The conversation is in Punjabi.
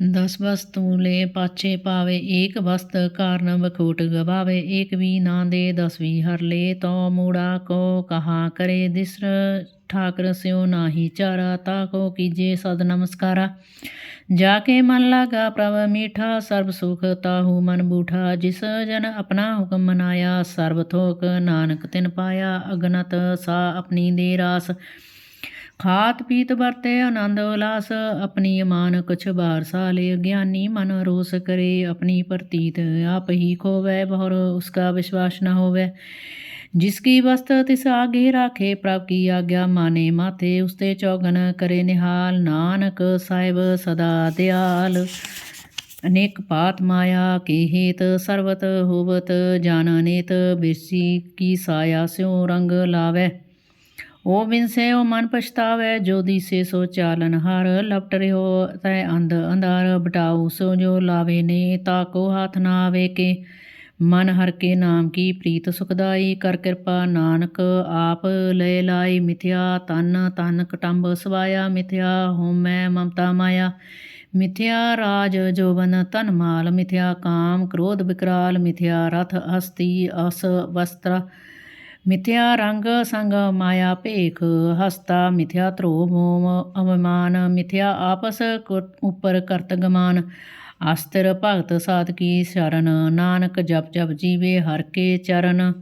ਦਸ ਵਸਤੂ ਲੈ ਪਾਛੇ ਪਾਵੇ, ਏਕ ਵਸਤ ਕਾਰਨ ਬਖੂਟ ਗਵਾਵੇ, ਏਕ ਵੀ ਨਾ ਦੇ ਦਸਵੀ ਹਰ ਲੈ ਤੋ ਮੂੜਾ ਕੋ ਕਹਾ ਕਰੇ ਦਿਸਰ, ਠਾਕਰ ਸਿਉ ਨਾਹੀ ਚਾਰਾ, ਤਾ ਕੋ ਕੀਜੇ ਸਦ ਨਮਸਕਾਰਾ। ਜਾ ਕੇ ਮਨ ਲਾਗਾ ਪ੍ਰਭ ਮੀਠਾ, ਸਰਬ ਸੁਖ ਤਾਹੂ ਮਨ ਬੂਠਾ, ਜਿਸ ਜਨ ਆਪਣਾ ਹੁਕਮ ਮਨਾਇਆ, ਸਰਬ ਥੋਕ ਨਾਨਕ ਤਿਨ ਪਾਇਆ, ਅਗਨਤ ਸਾ ਆਪਣੀ ਦੇ ਰਾਸ। ਖਾਤ ਪੀਤ ਵਰਤੇ ਆਨੰਦ ਉਲਾਸ ਆਪਣੀ ਅਮਾਨ ਕੁਛ ਬਾਰ ਸਾਲੇ ਗਿਆਨੀ ਮਨ ਰੋਸ ਕਰੇ ਆਪਣੀ ਪ੍ਰਤੀਤ ਆਪ ਹੀ ਖੋਵੈ ਬਹੁਰ ਉਸਕਾ ਵਿਸ਼ਵਾਸ ਨ ਹੋਵੇ जिसकी वस्त तिस आगे राखे प्रभ की आज्ञा माने माथे उसते चौगन करे निहाल नानक साहिब सदा दयाल अनेक पात माया के हेत सर्वत होवत जान नेत बिरसी की साया स्यो रंग लावे ਉਹ ਬਿਨਸੇ ਉਹ ਮਨ ਪਛਤਾਵੇ, ਜੋ ਦੀ ਸੇ ਸੋ ਚਾਲਨ ਹਰ ਲਪਟ ਰਿਓ ਤੈ ਅੰਧ ਅੰਧਾਰ ਬਟਾਉ ਸੋ ਜੋ ਲਾਵੇ ਨੇ ਤਾ ਕੋ ਹਾਥ ਨਾ ਆਵੇ ਕੇ ਮਨ ਹਰ ਕੇ ਨਾਮ ਕੀ ਪ੍ਰੀਤ ਸੁਖਦਾਈ, ਕਰ ਕਿਰਪਾ ਨਾਨਕ ਆਪ ਲੈ ਲਾਈ ਮਿਥਿਆ। ਤਨ ਤਨ ਕਟੰਬ ਸਵਾਇਆ, ਮਿਥਿਆ ਹੋਮੈ ਮਮਤਾ ਮਾਇਆ। ਮਿਥਿਆ ਰਾਜ ਜੋਵਨ ਤਨ ਮਾਲ, ਮਿਥਿਆ ਕਾਮ ਕ੍ਰੋਧ ਵਿਕਰਾਲ ਮਿਥਿਆ ਰਥ ਹਸਤੀ ਅਸ ਵਸਤਰਾ। ਮਿਥਿਆ ਰੰਗ ਸੰਗ ਮਾਇਆ ਭੇਖ, ਹਸਤਾ ਮਿਥਿਆ ਧਰੋ ਮੋਮ ਅਵਮਾਨ ਮਿਥਿਆ ਆਪਸ ਉਪਰ ਕਰਤਗਮਾਨ ਅਸਤਰ ਭਗਤ ਸਾਧ ਕੀ ਸ਼ਰਨ, ਨਾਨਕ ਜਪ ਜਪ ਜੀਵੇ ਹਰ ਕੇ ਚਰਨ।